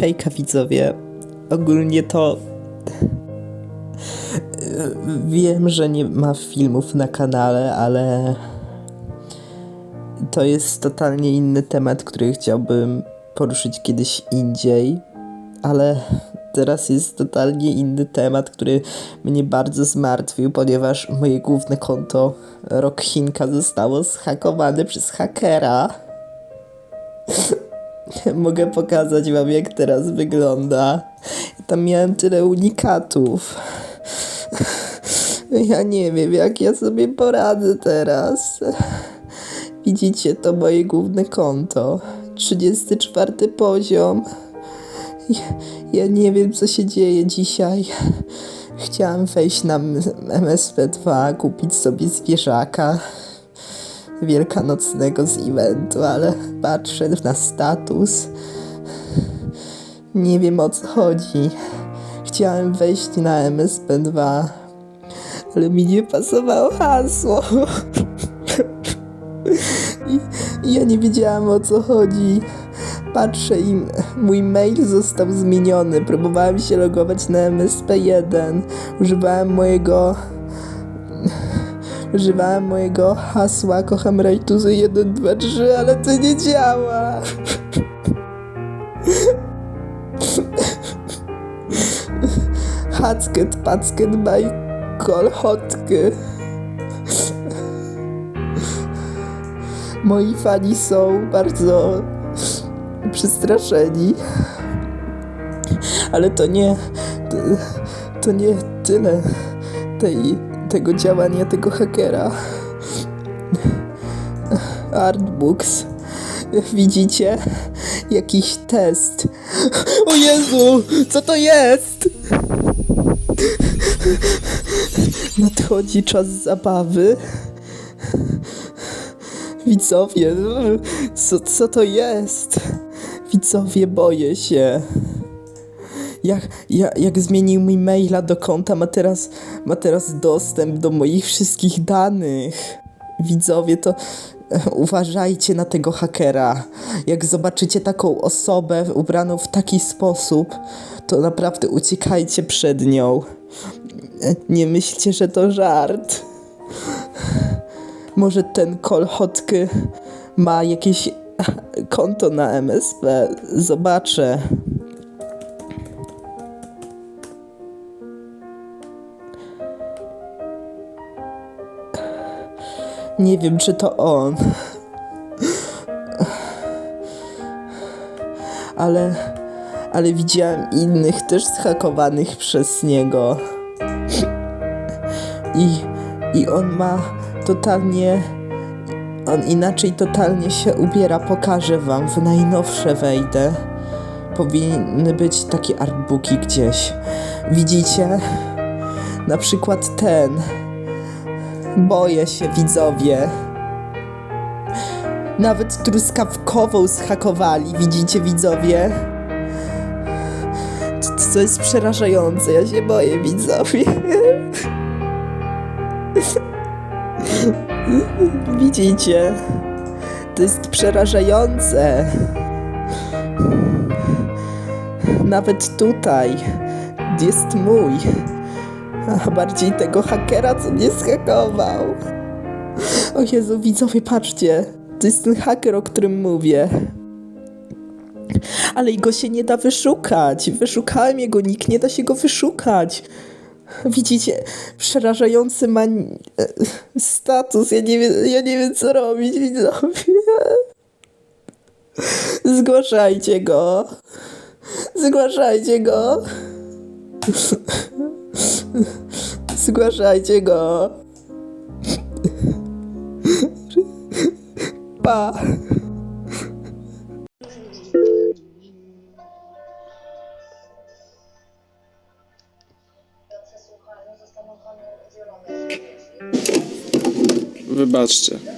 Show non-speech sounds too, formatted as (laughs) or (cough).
Hejka widzowie. Ogólnie to. Wiem, że nie ma filmów na kanale, ale. To jest totalnie inny temat, który chciałbym poruszyć kiedyś indziej, ale teraz jest totalnie inny temat, który mnie bardzo zmartwił, ponieważ moje główne konto Rockhinka zostało zhakowane przez hakera. (laughs) Mogę pokazać wam jak teraz wygląda. Tam miałem tyle unikatów. (laughs) Ja nie wiem jak ja sobie poradzę teraz. Widzicie, to moje główne konto. 34 poziom. Ja, ja nie wiem co się dzieje dzisiaj. Chciałam wejść na M- MSP2, kupić sobie zwierzaka wielkanocnego z eventu, ale patrzę na status. Nie wiem o co chodzi. Chciałem wejść na MSP2, ale mi nie pasowało hasło. I, I ja nie wiedziałam o co chodzi. Patrzę i mój mail został zmieniony. Próbowałem się logować na MSP1. Używałem mojego Używałem mojego hasła kocham rajtuzy 1, 2, 3, ale to nie działa. Hacket, packet, by kolhotky. Moi fani są bardzo przestraszeni. Ale to nie. To, to nie tyle tej, tego działania tego hakera. Artbooks. Widzicie? Jakiś test. O Jezu! Co to jest? Nadchodzi czas zabawy. Widzowie, co, co to jest? Widzowie, boję się. Jak, jak, jak zmienił mi maila do konta, ma teraz, ma teraz dostęp do moich wszystkich danych. Widzowie, to e, uważajcie na tego hakera. Jak zobaczycie taką osobę ubraną w taki sposób, to naprawdę uciekajcie przed nią. E, Nie myślcie, że to żart. Może ten kolhotky ma jakieś konto na MSP. Zobaczę. Nie wiem, czy to on. Ale, ale widziałem innych też zhakowanych przez niego. I, I on ma totalnie. On inaczej totalnie się ubiera. Pokażę wam. W najnowsze wejdę. Powinny być takie artbooki gdzieś. Widzicie? Na przykład ten. Boję się, widzowie. Nawet truskawkową zhakowali, widzicie, widzowie? To jest przerażające, ja się boję, widzowie. (laughs) Widzicie? To jest przerażające. Nawet tutaj jest mój. A bardziej tego hakera, co mnie zhakował. O Jezu, widzowie, patrzcie. To jest ten haker, o którym mówię. Ale i go się nie da wyszukać. Wyszukałem jego nick, nie da się go wyszukać. Widzicie, przerażający ma e, status. Ja nie, ja nie wiem, co robić, widzowie. Zgłaszajcie go. Zgłaszajcie go. (laughs) Zgłaszajcie go. Pa. Wybaczcie.